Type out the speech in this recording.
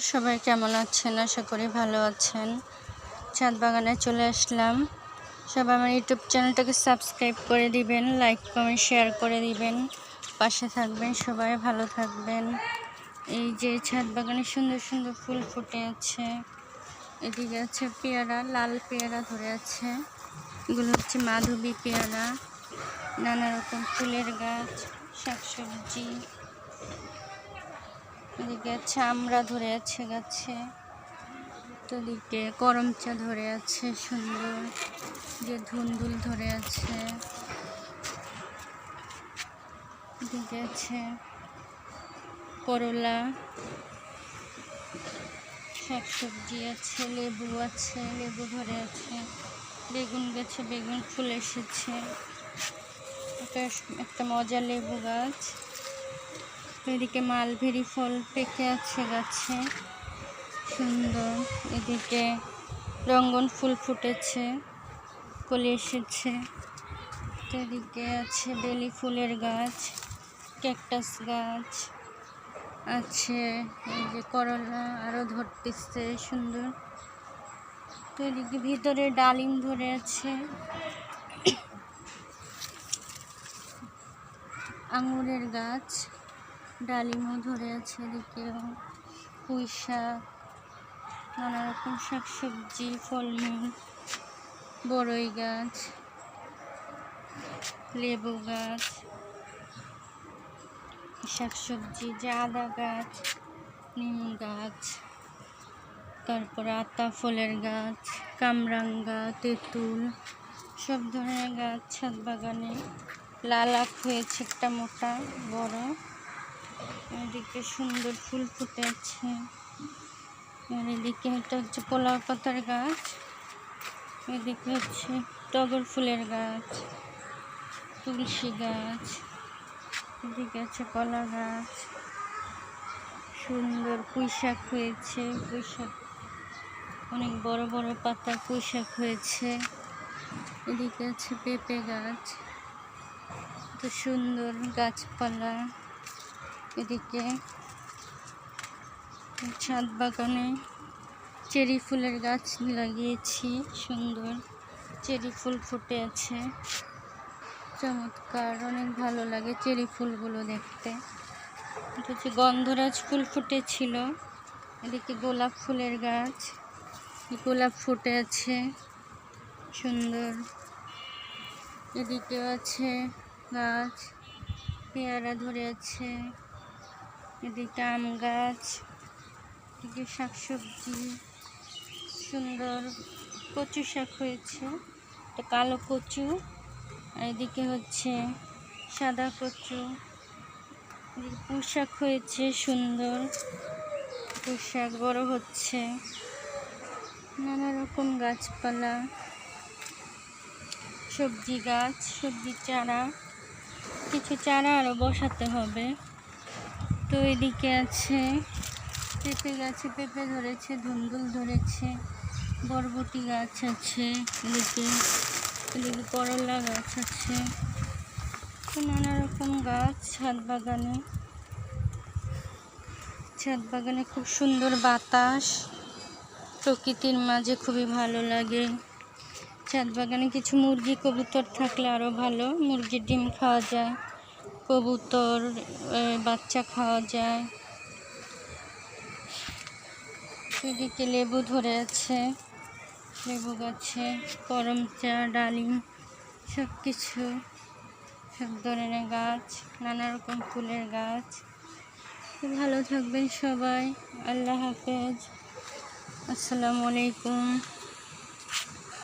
সবাই কেমন আছেন? আশা করি ভালো আছেন। ছাদ বাগানে চলে আসলাম। সবাই আমার ইউটিউব চ্যানেলটাকে সাবস্ক্রাইব করে দিবেন, লাইক, কমেন্ট, শেয়ার করে দিবেন। পাশে থাকবেন সবাই, ভালো থাকবেন। এই যে ছাদ বাগানে সুন্দর সুন্দর ফুল ফুটে আছে। এদিকে আছে পেয়ারা, লাল পেয়ারা ধরে আছে। এগুলো হচ্ছে মাধবী পেয়ারা। নানা রকম ফুলের গাছ, শাকসবজি। এদিকে আমরা ধরে আছে গাছে তো এদিকে করমচা ধরে আছে সুন্দর যে ধুন্দুল ধরে আছে, এদিকে আছে করলা, শাকসবজি আছে, লেবু আছে, লেবু ধরে আছে, বেগুন গাছে, বেগুন ফুল এসেছে এটা একটা মজা লেবু গাছ। এদিকে মালভেরি ফল পেকে আছে গাছে। সুন্দর। এদিকে রঙ্গন ফুল ফুটেছে, কলি এসেছে। এদিকে আছে বেলি ফুলের গাছ, ক্যাকটাস গাছ, আছে এই যে করলা আরও ধরতেছে, সুন্দর। তো এদিকে ভিতরে ডালিম ধরে আছে। আঙুরের গাছ। ডালিমও ধরে আছে এদিকেও পুঁই শাক নানা রকম শাকসবজি, ফলমূল, বড়ই গাছ, লেবু গাছ, শাকসবজি আদা গাছ, নিম গাছ, তারপরে আতা ফলের গাছ কামরাঙ্গা তেঁতুল, সব ধরনের গাছ ছাদ বাগানে লাল আখ হয়েছে একটা মোটা, বড়। এদিকে সুন্দর ফুল ফুটে আছে। আর এদিকে এটা হচ্ছে পোলাও পাতার গাছ। এদিকে হচ্ছে টগর ফুলের গাছ, তুলসী গাছ, এদিকে আছে কলা গাছ। সুন্দর পুঁই শাক হয়েছে পুঁই শাক অনেক বড় বড় পাতা পুঁই শাক হয়েছে। এদিকে আছে পেঁপে গাছ তো সুন্দর গাছপালা। এদিকে ছাদ বাগানে চেরি ফুলের গাছ লাগিয়েছি, সুন্দর চেরি ফুল ফুটে আছে। চমৎকার, অনেক ভালো লাগে চেরি ফুলগুলো দেখতে। হচ্ছে গন্ধরাজ ফুল ফুটেছিল। এদিকে গোলাপ ফুলের গাছ, গোলাপ ফুটে আছে, সুন্দর। এদিকেও আছে গাছ, পেয়ারা ধরে আছে। এদিকে আম গাছ, এদিকে শাকসবজি, সুন্দর কচু শাক হয়েছে এটা কালো কচু, আর এদিকে হচ্ছে সাদা কচু পোশাক হয়েছে, সুন্দর পোশাক বড় হচ্ছে, নানা রকম গাছপালা, সবজি গাছ, সবজি চারা, কিছু চারা আরও বসাতে হবে। তো এদিকে আছে, পেঁপে গাছে পেঁপে ধরেছে, ধুন্দুল ধরেছে, বরবটি গাছ আছে, এদিকে এদিকে করলা গাছ আছে নানা রকম গাছ ছাদ বাগানে। ছাদ বাগানে খুব সুন্দর বাতাস, প্রকৃতির মাঝে খুবই ভালো লাগে। ছাদ বাগানে কিছু মুরগি, কবুতর থাকলে আরও ভালো, মুরগির ডিম খাওয়া যায়। কবুতর বাচ্চা খাওয়া যায়। সেদিকে লেবু ধরে আছে, লেবু গাছে করম চা, ডালিম সব কিছু সব ধরনের গাছ নানা রকম ফুলের গাছ। ভালো থাকবেন সবাই, আল্লাহ হাফেজ। আসসালামু আলাইকুম।